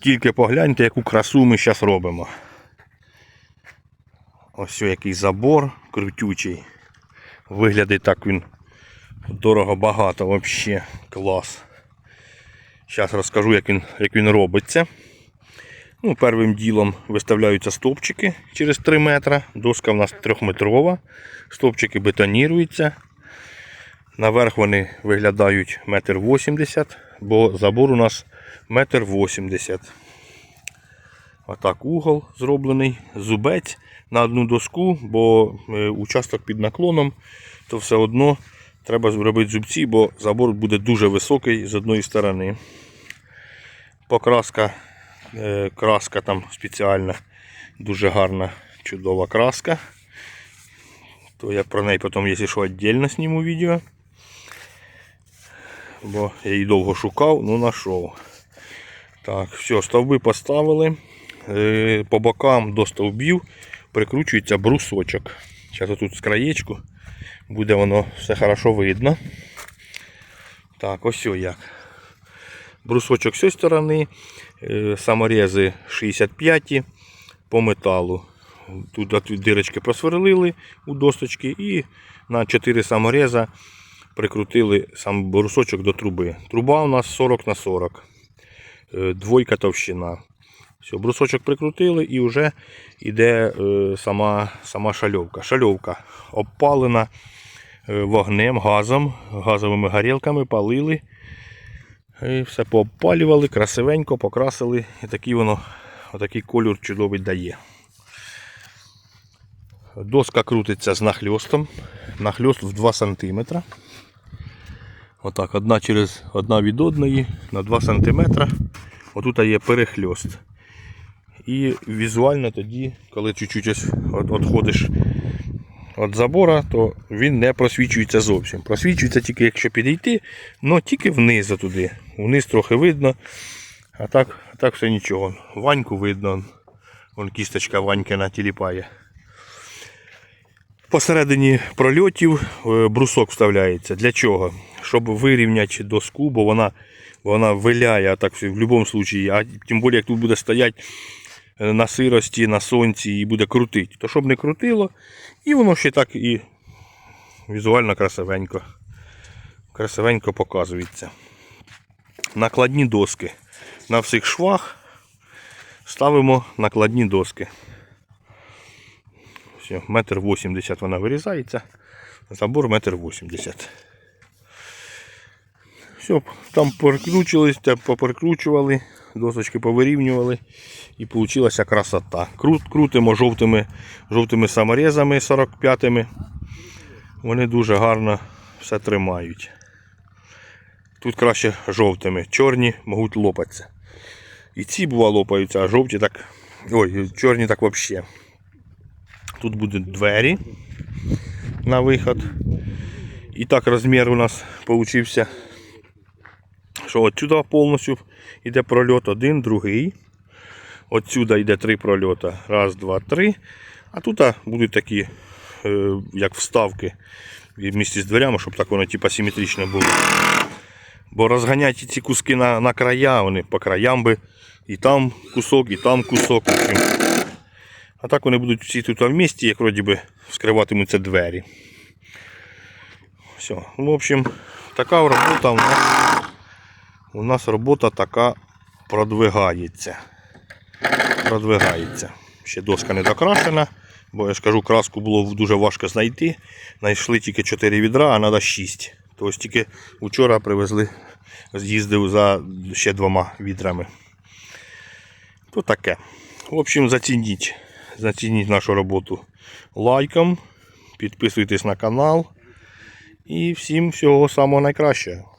Тільки погляньте, яку красу ми зараз робимо. Ось який забор крутючий. Виглядить так він дорого багато взагалі. Клас. Зараз розкажу, як він, як він робиться. Ну, Первим ділом виставляються стовпчики через 3 метри. Доска в нас 3-метрова. Стовпчики бетоніруються. Наверх вони виглядають 1,80 м, бо забор у нас 1,80 м. Отак угол зроблений, зубець на одну доску, бо е, участок під наклоном, то все одно треба зробити зубці, бо забор буде дуже високий з одної сторони. Покраска, е, краска там спеціальна, дуже гарна, чудова краска. То я про неї потім, якщо що, віддільно зніму відео. Бо я її довго шукав, ну знайшов. Так, все, стовби поставили. Е, По бокам до стовбів прикручується брусочок. Зараз тут з краєчку буде воно все хорошо видно. Так, ось як. Брусочок з цієї сторони, е, саморези 65 по металу. Тут дирочки просверлили у досточки і на 4 самореза прикрутили сам брусочок до труби. Труба у нас 40 на 40. Е, Двойка товщина. Все, брусочок прикрутили і вже йде е, сама, сама шальовка. Шальовка обпалена е, вогнем, газом, газовими горілками палили. І все пообпалювали, красивенько покрасили. І такий воно, отакий кольор чудовий дає. Доска крутиться з нахльостом. Нахльост в 2 см. Отак, одна через одна від одної на 2 см. Отут є перехльост. І візуально тоді, коли чуть-чуть відходиш від забора, то він не просвічується зовсім. Просвічується тільки якщо підійти, але тільки вниз туди. Вниз трохи видно, а так, так все нічого. Ваньку видно, вон кісточка Ванькина тіліпає. Посередині прольотів е, брусок вставляється. Для чого? Щоб вирівняти доску, бо вона, вона виляє а так в будь-якому випадку. А тим більше, як тут буде стояти е, на сирості, на сонці і буде крутити. То щоб не крутило, і воно ще так і візуально красивенько. Красивенько показується. Накладні доски. На всіх швах ставимо накладні доски. Метр вісімдесят вона вирізається. Забор метр вісімдесят. Все, там перекручувались, те поперекручували, досочки повирівнювали і вийшла красота. Крут, крутимо жовтими, жовтими саморезами 45-ми. Вони дуже гарно все тримають. Тут краще жовтими. Чорні можуть лопатися. І ці бува лопаються, а жовті так. Ой, чорні так взагалі. Тут будуть двері на виход. І так розмір у нас получився, що отсюди повністю йде прольот один, другий. Отсюди йде три прольота. Раз, два, три. А тут будуть такі, е, як вставки в місті з дверями, щоб так воно типу, симетрично було. Бо розганяти ці куски на, на края, вони по краям би і там кусок, і там кусок. А так вони будуть всі тут в місті, як вроді би вскриватимуться двері. Все. Ну, в общем, така робота у нас, у нас робота така продвигається. Продвигається. Ще доска не докрашена, бо я ж кажу, краску було дуже важко знайти. Знайшли тільки 4 відра, а треба 6. Тобто тільки вчора привезли, з'їздив за ще двома відрами. То таке. В общем, зацініть. Зацініть нашу роботу лайком, підписуйтесь на канал. І всім всього самого найкращого.